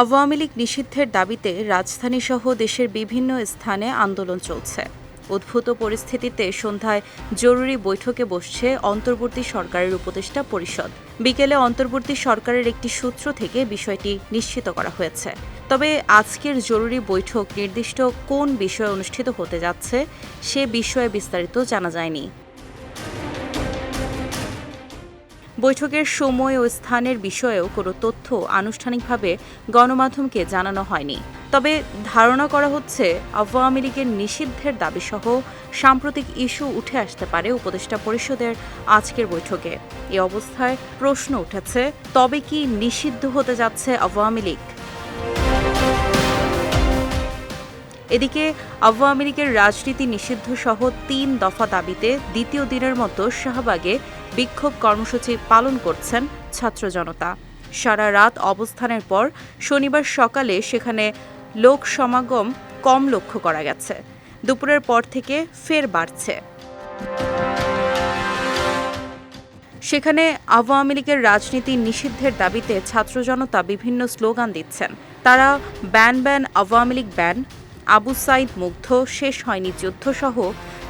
আওয়ামী লীগ নিষিদ্ধের দাবিতে রাজধানীসহ দেশের বিভিন্ন স্থানে আন্দোলন চলছে। উদ্ভূত পরিস্থিতিতে সন্ধ্যায় জরুরি বৈঠকে বসছে অন্তর্বর্তী সরকারের উপদেষ্টা পরিষদ। বিকেলে অন্তর্বর্তী সরকারের একটি সূত্র থেকে বিষয়টি নিশ্চিত করা হয়েছে। তবে আজকের জরুরি বৈঠক নির্দিষ্ট কোন বিষয়ে অনুষ্ঠিত হতে যাচ্ছে, সে বিষয়ে বিস্তারিত জানা যায়নি। বৈঠকের সময় ও স্থানের বিষয়েও কোনো তথ্য আনুষ্ঠানিকভাবে গণমাধ্যমকে জানানো হয়নি। তবে ধারণা করা হচ্ছে, আওয়ামী লীগের নিষিদ্ধের দাবিসহ সাম্প্রতিক ইস্যু উঠে আসতে পারে উপদেষ্টা পরিষদের আজকের বৈঠকে। এ অবস্থায় প্রশ্ন উঠেছে, তবে কি নিষিদ্ধ হতে যাচ্ছে আওয়ামী লীগ? এদিকে আওয়ামী লীগের রাজনীতি নিষিদ্ধ সহ তিন দফা দাবিতে দ্বিতীয় দিনের মতো শাহবাগে বিক্ষোভ কর্মসূচি পালন করছেন ছাত্র জনতা। সারা রাত অবস্থানের পর শনিবার সকালে সেখানে লোক সমাগম কম লক্ষ্য করা গেছে। দুপুরের পর থেকে ফের বাড়ছে। সেখানে আওয়ামী লীগের রাজনীতি নিষিদ্ধের দাবিতে ছাত্র জনতা বিভিন্ন স্লোগান দিচ্ছেন। তারা ban ban Awami League ban Abu Sayed Mugdho, শেষ হয়নি যুদ্ধ সহ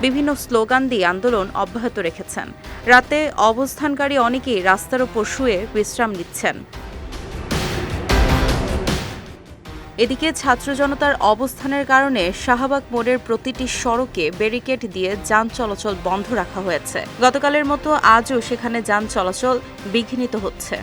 বিভিন্ন স্লোগান দিয়ে আন্দোলন অব্যাহত রেখেছেন। রাতে অবস্থানকারী অনেকেই রাস্তার ওপর শুয়ে বিশ্রাম নিচ্ছেন। এদিকে ছাত্র জনতার অবস্থানের কারণে শাহবাগ মোড়ের প্রতিটি সড়কে ব্যারিকেড দিয়ে যান চলাচল বন্ধ রাখা হয়েছে। গতকালের মতো আজও সেখানে যান চলাচল বিঘ্নিত হচ্ছে।